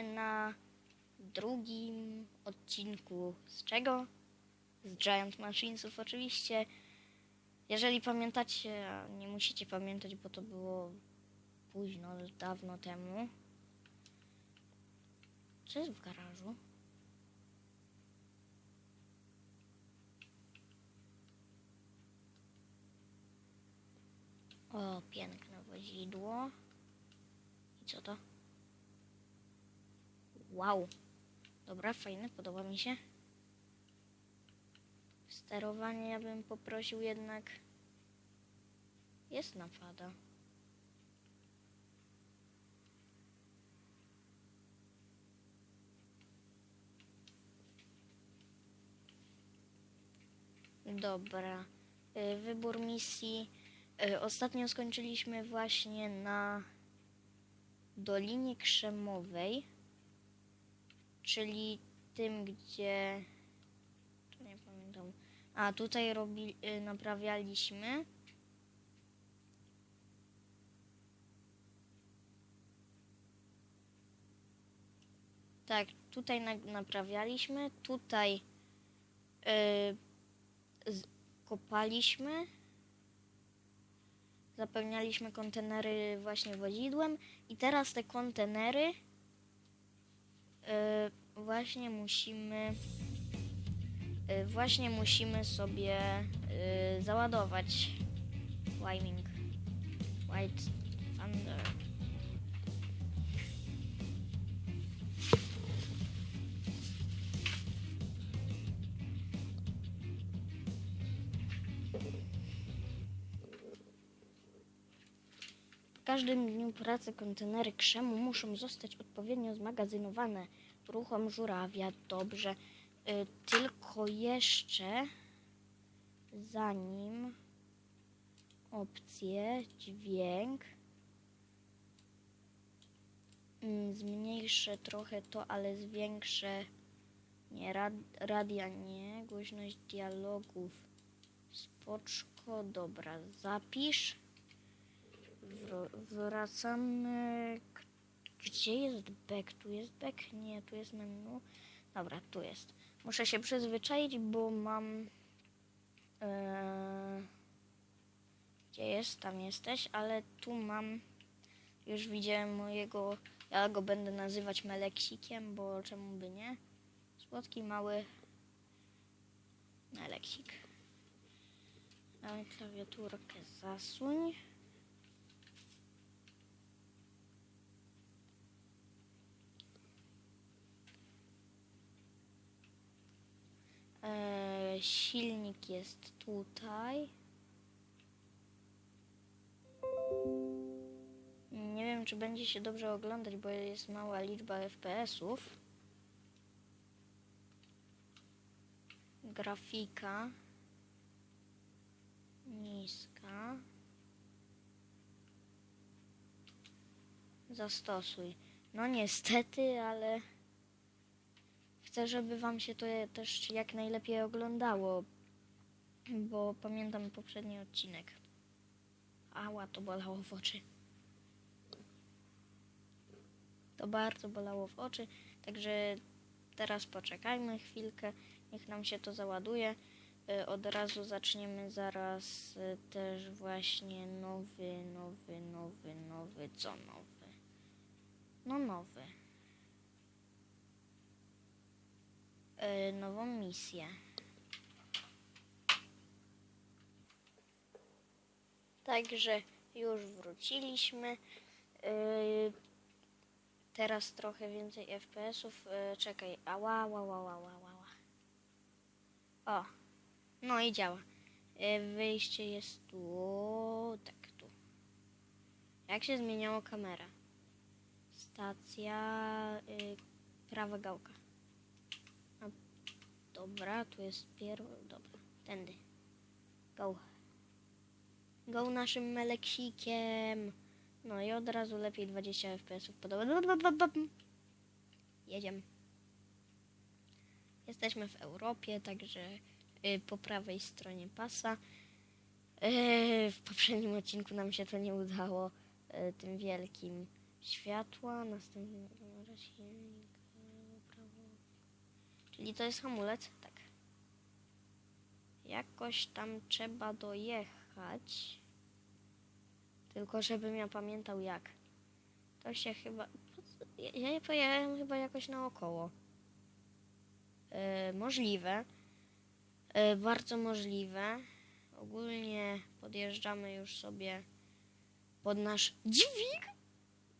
na drugim odcinku z czego? Z Giant Machinesów oczywiście. Jeżeli pamiętacie, a nie musicie pamiętać, bo to było późno, dawno temu. Co jest w garażu? O, piękne wozidło. I co to? Wow. Dobra, fajne, podoba mi się. Sterowanie ja bym poprosił jednak. Jest napada. Dobra. Y, Wybór misji. Y, Ostatnio skończyliśmy właśnie na Dolinie Krzemowej, czyli tym, gdzie. Tu nie pamiętam. A tutaj robi, y, naprawialiśmy. Tak, tutaj na, naprawialiśmy, tutaj y, z, kopaliśmy, zapełnialiśmy kontenery właśnie wozidłem i teraz te kontenery właśnie musimy y, właśnie musimy sobie y, załadować Wyming White Thunder każdym dniu pracy kontenery krzemu muszą zostać odpowiednio zmagazynowane. Ruchom żurawia, dobrze. Y, tylko jeszcze zanim opcje, dźwięk. Mm, Zmniejszę trochę to, ale zwiększę nie, rad, radia nie, głośność dialogów. Spoczko, dobra, zapisz. Wr- wracamy. Gdzie jest back? Tu jest back? Nie, tu jest menu. Dobra, tu jest. Muszę się przyzwyczaić, bo mam. e, Gdzie jest? Tam jesteś, ale tu mam. Już widziałem mojego. Ja go będę nazywać Meleksikiem, bo czemu by nie? Słodki, mały Meleksik. Daj klawiaturkę zasuń. E, silnik jest tutaj. Nie wiem, czy będzie się dobrze oglądać, bo jest mała liczba FPS-ów. Grafika niska. Zastosuj. No niestety, ale chcę, żeby wam się to też jak najlepiej oglądało, bo pamiętam poprzedni odcinek. Ała, to bolało w oczy. To bardzo bolało w oczy, także teraz poczekajmy chwilkę, niech nam się to załaduje. Y, Od razu zaczniemy zaraz y, też właśnie nowy, nowy, nowy, nowy, co nowy? No nowy. Y, nową misję. Także już wróciliśmy. Y, teraz trochę więcej FPS-ów. Y, czekaj, ała, ała, ała, ała, ała. O, no i działa. Wyjście jest tu, o, tak tu. Jak się zmieniało kamera? Stacja, prawa gałka. Dobra, tu jest pierwszy, dobra, tędy. Go. Go naszym meleksikiem. No i od razu lepiej 20 FPS-ów podoba. Jedziemy. Jesteśmy w Europie, także y, po prawej stronie pasa. Y, w poprzednim odcinku nam się to nie udało y, tym wielkim światła, silnika, prawo. Czyli to jest hamulec? Tak. Jakoś tam trzeba dojechać. Tylko żebym ja pamiętał jak. To się chyba... Ja, ja pojechałem chyba jakoś naokoło. E, możliwe. E, bardzo możliwe. Ogólnie podjeżdżamy już sobie pod nasz dźwig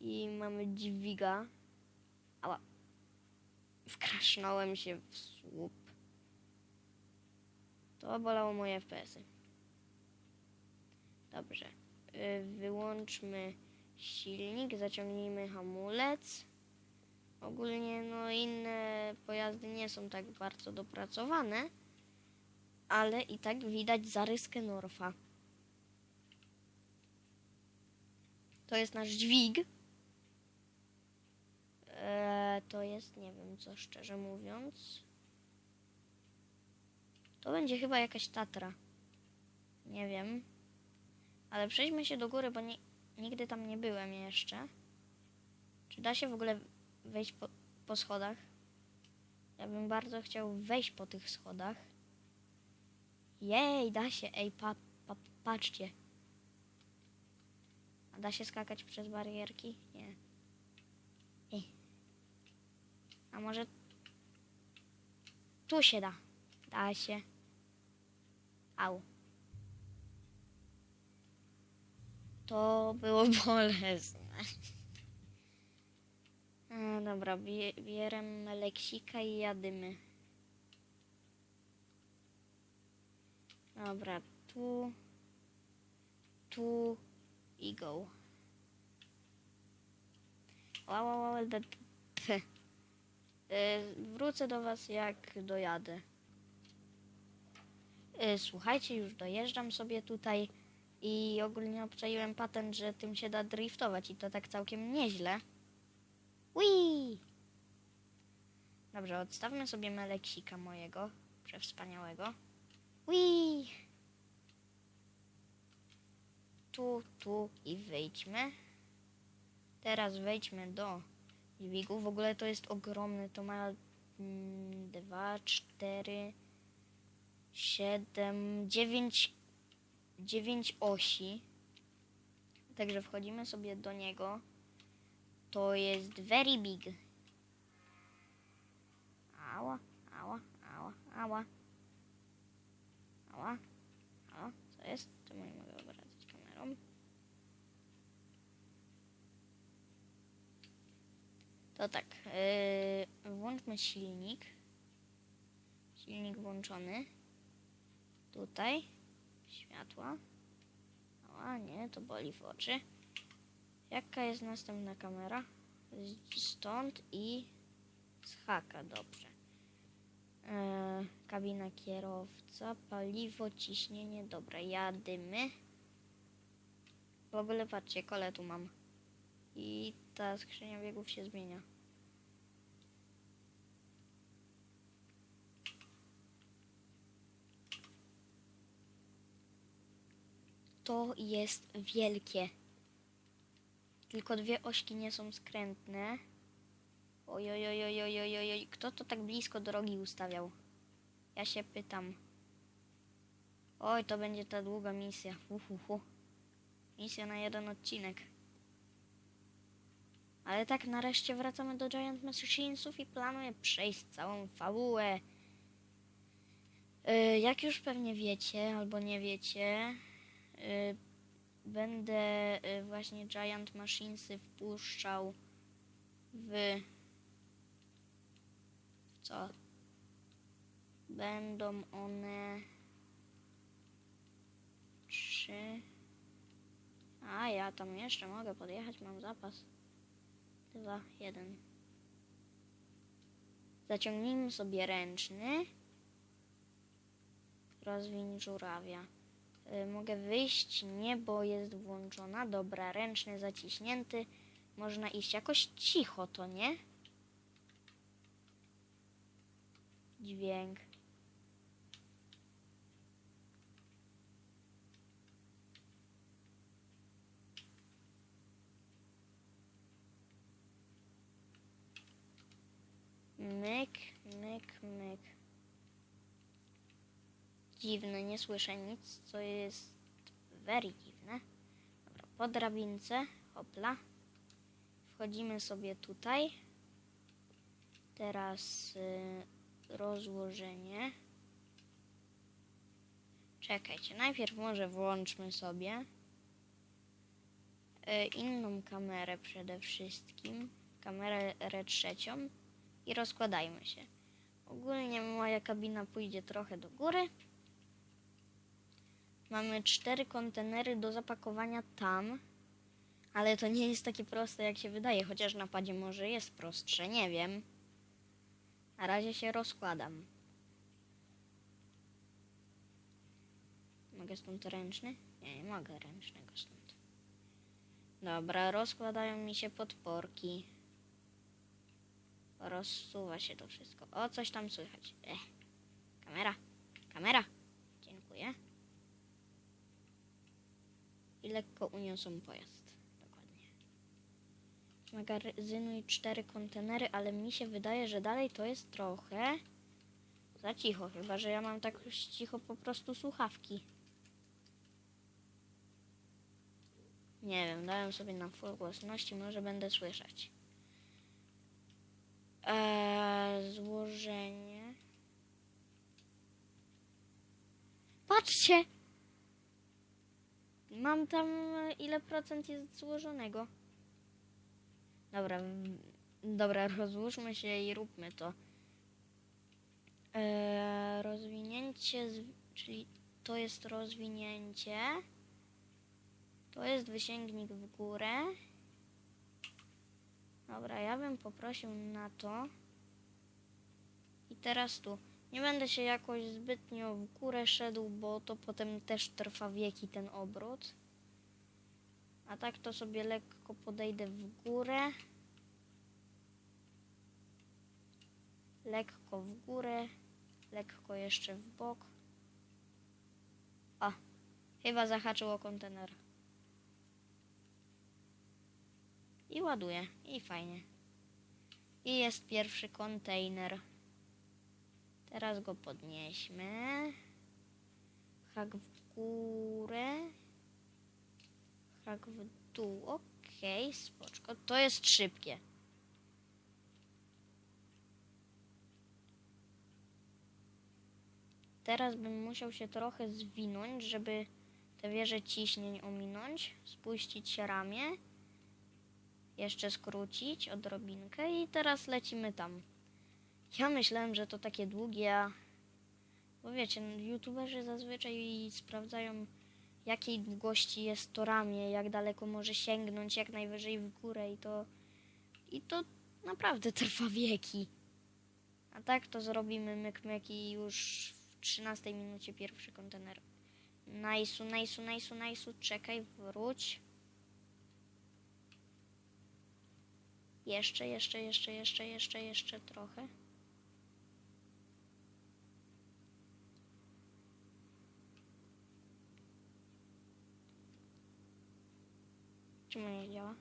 i mamy dźwiga. Ała. Wkrasznąłem się w słup. To bolało moje FPS-y. Dobrze. Y, Wyłączmy silnik, zaciągnijmy hamulec. Ogólnie no inne pojazdy nie są tak bardzo dopracowane, ale i tak widać zarys Kenorfa. To jest nasz dźwig. Eee, to jest, nie wiem co szczerze mówiąc. To będzie chyba jakaś Tatra. Nie wiem. Ale przejdźmy się do góry, bo nie, nigdy tam nie byłem jeszcze. Czy da się w ogóle wejść po, po schodach? Ja bym bardzo chciał wejść po tych schodach. Jej, da się. Ej, pa, pa, patrzcie. A da się skakać przez barierki? Nie. Ej. A może tu się da? Da się. Au. To było bolesne. E, dobra, bie, bierzemy leksika i jadymy. Dobra, tu, tu i go. Wow, wow, wow, Wrócę do Was jak dojadę. E, Słuchajcie, już dojeżdżam sobie tutaj i ogólnie obczaiłem patent, że tym się da driftować i to tak całkiem nieźle. Whee! Dobrze, odstawmy sobie meleksika mojego, przewspaniałego. Whee! Tu, tu i wyjdźmy. Teraz wejdźmy do dźwigu. W ogóle to jest ogromny, to ma mm, dwa, cztery, siedem, dziewięć, dziewięć osi. Także wchodzimy sobie do niego. To jest very big. Ała, ała, ała, ała. Ała, ała, co jest? To nie To tak, yy, włączmy silnik. Silnik włączony. Tutaj. Światła. A nie, to boli w oczy. Jaka jest następna kamera? Stąd i z haka, dobrze. E, kabina kierowca, paliwo, ciśnienie, dobra, jadymy. W ogóle patrzcie, kole tu mam. I ta skrzynia biegów się zmienia. To jest wielkie. Tylko dwie ośki nie są skrętne. Oj, oj, oj, oj, oj, oj, oj, oj. Kto to tak blisko drogi ustawiał? Ja się pytam. Oj, to będzie ta długa misja. Uhuhu. Misja na jeden odcinek. Ale tak, nareszcie wracamy do Giant Machinesów i planuję przejść całą fabułę. Y, Jak już pewnie wiecie, albo nie wiecie, y, będę y, właśnie Giant Machinesy wpuszczał w w co? Będą one trzy. A ja tam jeszcze mogę podjechać, mam zapas. Dwa, jeden. Zaciągnijmy sobie ręczny. Rozwiń żurawia. Y, mogę wyjść? Nie, bo jest włączona. Dobra, ręczny zaciśnięty. Można iść jakoś cicho, to nie? Dźwięk. Myk, myk, myk. Dziwne, nie słyszę nic, co jest very dziwne. Dobra, po drabince, hopla. Wchodzimy sobie tutaj. Teraz y, rozłożenie. Czekajcie, najpierw może włączmy sobie y, inną kamerę przede wszystkim, kamerę trzecią i rozkładajmy się. Ogólnie moja kabina pójdzie trochę do góry. Mamy cztery kontenery do zapakowania tam, ale to nie jest takie proste jak się wydaje, chociaż na padzie może jest prostsze, nie wiem. Na razie się rozkładam. Mogę stąd ręczny? Nie, nie mogę ręcznego stąd. Dobra, rozkładają mi się podporki. Rozsuwa się to wszystko. O, coś tam słychać. Ech. Kamera, kamera. Dziękuję. I lekko uniosą pojazd. Dokładnie. Z magazynu i cztery kontenery, ale mi się wydaje, że dalej to jest trochę za cicho. Chyba, że ja mam tak już cicho po prostu słuchawki. Nie wiem, dałem sobie na full głośności, może będę słyszeć. Eee, złożenie. Patrzcie! Mam tam e, ile procent jest złożonego. Dobra, dobra, rozłóżmy się i róbmy to. Eee, rozwinięcie, czyli to jest rozwinięcie. To jest wysięgnik w górę. Dobra, ja bym poprosił na to. I teraz tu. Nie będę się jakoś zbytnio w górę szedł, bo to potem też trwa wieki ten obrót. A tak to sobie lekko podejdę w górę. Lekko w górę. Lekko jeszcze w bok. O, chyba zahaczyło kontener. I ładuję. I fajnie. I jest pierwszy kontener. Teraz go podnieśmy. Hak w górę. Hak w dół. Okej, spoczko. To jest szybkie. Teraz bym musiał się trochę zwinąć, żeby te wieże ciśnień ominąć. Spuścić ramię. Jeszcze skrócić odrobinkę i teraz lecimy tam. Ja myślałem, że to takie długie, bo wiecie, no, youtuberzy zazwyczaj sprawdzają jakiej długości jest to ramię, jak daleko może sięgnąć, jak najwyżej w górę i to i to naprawdę trwa wieki. A tak to zrobimy myk myk i już w 13 minucie pierwszy kontener. Najsu, najsu, najsu, najsu, czekaj, wróć. Jeszcze, jeszcze, jeszcze, jeszcze, jeszcze, jeszcze trochę. Czemu nie działa?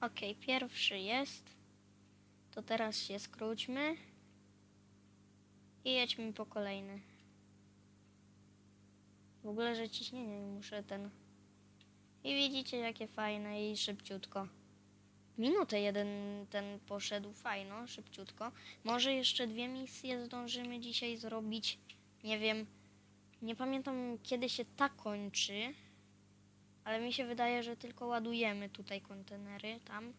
Ok, pierwszy jest. To teraz się skróćmy. I jedźmy po kolejny. W ogóle, że ciśnienie nie muszę ten. I widzicie, jakie fajne i szybciutko. Minutę jeden ten poszedł fajno, szybciutko. Może jeszcze dwie misje zdążymy dzisiaj zrobić. Nie wiem. Nie pamiętam, kiedy się ta kończy. Ale mi się wydaje, że tylko ładujemy tutaj kontenery, tam.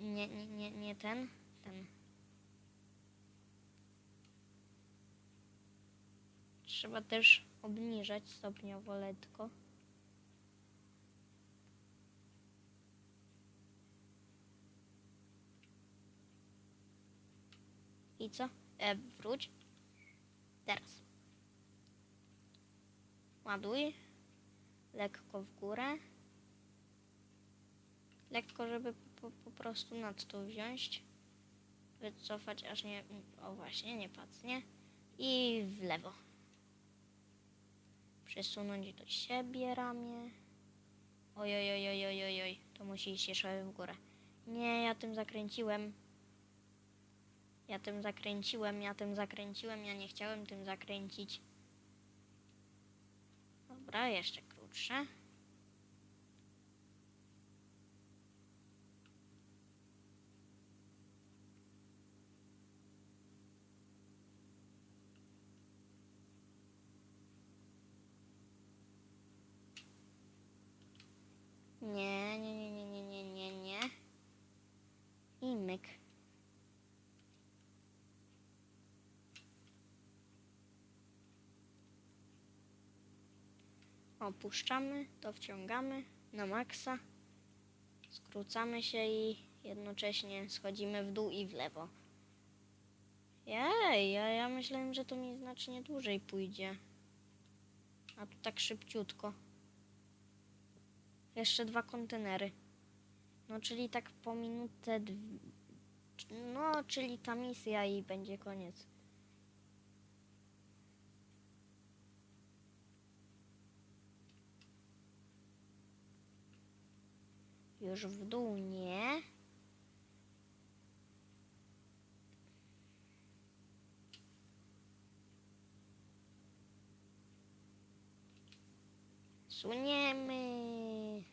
Nie, nie, nie, nie ten, ten. Trzeba też obniżać stopniowo letko. I co? E, wróć. Teraz. Ładuj. Lekko w górę. Lekko, żeby po, po prostu nad to wziąć. Wycofać aż nie... O właśnie, nie pacnie. I w lewo. Przesunąć do siebie ramię. Oj, oj, oj, oj, oj, oj. To musi iść jeszcze w górę. Nie, ja tym zakręciłem. Ja tym zakręciłem, ja tym zakręciłem, ja nie chciałem tym zakręcić. Dobra, jeszcze krótsze. Nie, nie, nie, nie, nie, nie, nie, nie. I myk. Opuszczamy, to wciągamy na maksa. Skrócamy się i jednocześnie schodzimy w dół i w lewo. Jej, ja, ja myślałem, że to mi znacznie dłużej pójdzie. A tu tak szybciutko. Jeszcze dwa kontenery. No, czyli tak po minutę. No, czyli ta misja i będzie koniec. Już w dół nie. Suniemy.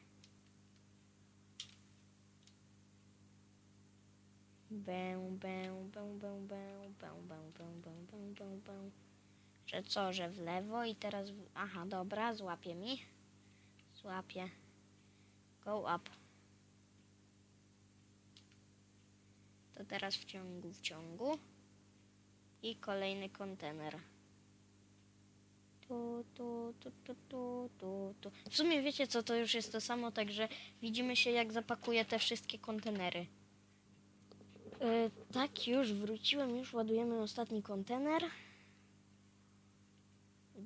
Bę, bę, bę, bę, bę, bę, bę, bę, bę, bę, bę, bę. Że co, że w lewo i teraz... W... Aha, dobra, złapie mi. Złapie. Go up. To teraz w ciągu, w ciągu. I kolejny kontener. Tu, tu, tu, tu, tu, tu, tu. W sumie wiecie co, to już jest to samo, także widzimy się jak zapakuję te wszystkie kontenery. E, tak, już wróciłem, już ładujemy ostatni kontener.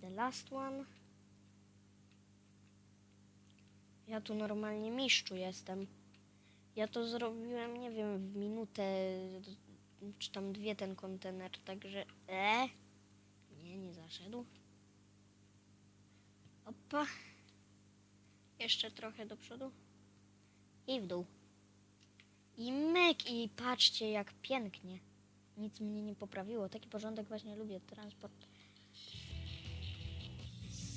The last one. Ja tu normalnie mistrzu jestem. Ja to zrobiłem, nie wiem, w minutę czy tam dwie ten kontener, także e nie, nie zaszedł. Opa. Jeszcze trochę do przodu. I w dół. I myk i patrzcie jak pięknie. Nic mnie nie poprawiło. Taki porządek właśnie lubię. Transport.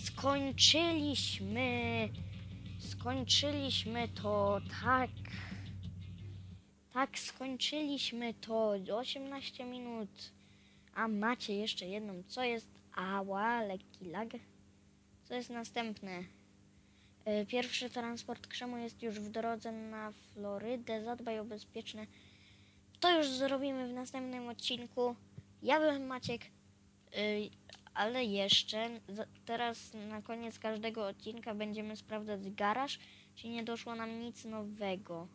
Skończyliśmy. Skończyliśmy to. Tak. Tak, skończyliśmy to. 18 minut. A macie jeszcze jedną. Co jest? Ała, lekki lag. Co jest następne? E, Pierwszy transport krzemu jest już w drodze na Florydę. Zadbaj o bezpieczne. To już zrobimy w następnym odcinku. Ja byłem Maciek, y, ale jeszcze teraz na koniec każdego odcinka będziemy sprawdzać garaż, czy nie doszło nam nic nowego.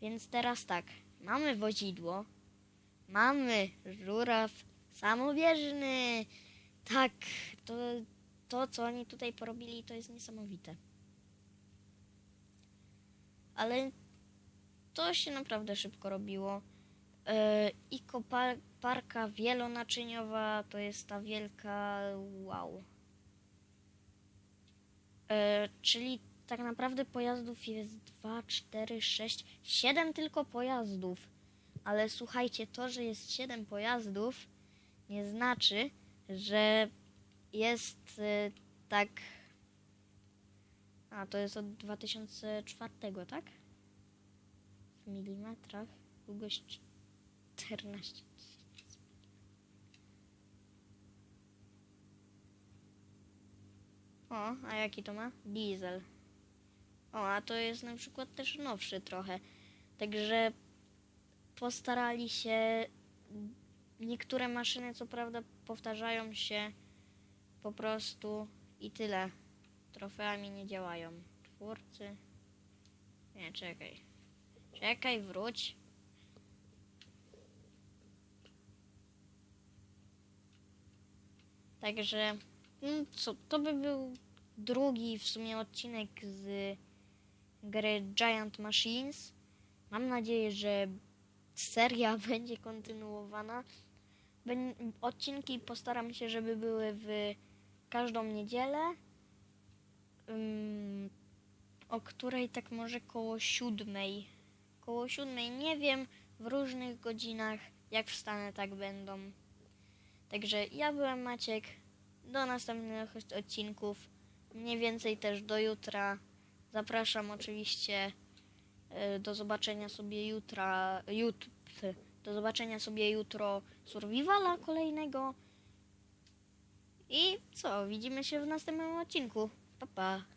Więc teraz tak, mamy wozidło, mamy żuraw samobieżny. Tak, to, to co oni tutaj porobili, to jest niesamowite. Ale to się naprawdę szybko robiło. Yy, I koparka wielonaczyniowa to jest ta wielka wow. E, czyli tak naprawdę pojazdów jest 2, 4, 6, 7 tylko pojazdów. Ale słuchajcie, to, że jest 7 pojazdów, nie znaczy, że jest e, tak. A to jest od 2004, tak? W milimetrach. Długość 14. O, a jaki to ma? Diesel. O, a to jest na przykład też nowszy trochę. Także postarali się. Niektóre maszyny, co prawda, powtarzają się po prostu i tyle. Trofeami nie działają. Twórcy. Nie, czekaj. Czekaj, wróć. Także, mm, co, to by był drugi w sumie odcinek z gry Giant Machines. Mam nadzieję, że seria będzie kontynuowana. Odcinki postaram się, żeby były w każdą niedzielę. O której tak może koło siódmej. Koło siódmej, nie wiem, w różnych godzinach, jak wstanę, tak będą. Także ja byłem Maciek. Do następnych odcinków. Mniej więcej też do jutra. Zapraszam oczywiście e, do zobaczenia sobie jutra. Jut, do zobaczenia sobie jutro Survivala kolejnego. I co? Widzimy się w następnym odcinku. Pa pa.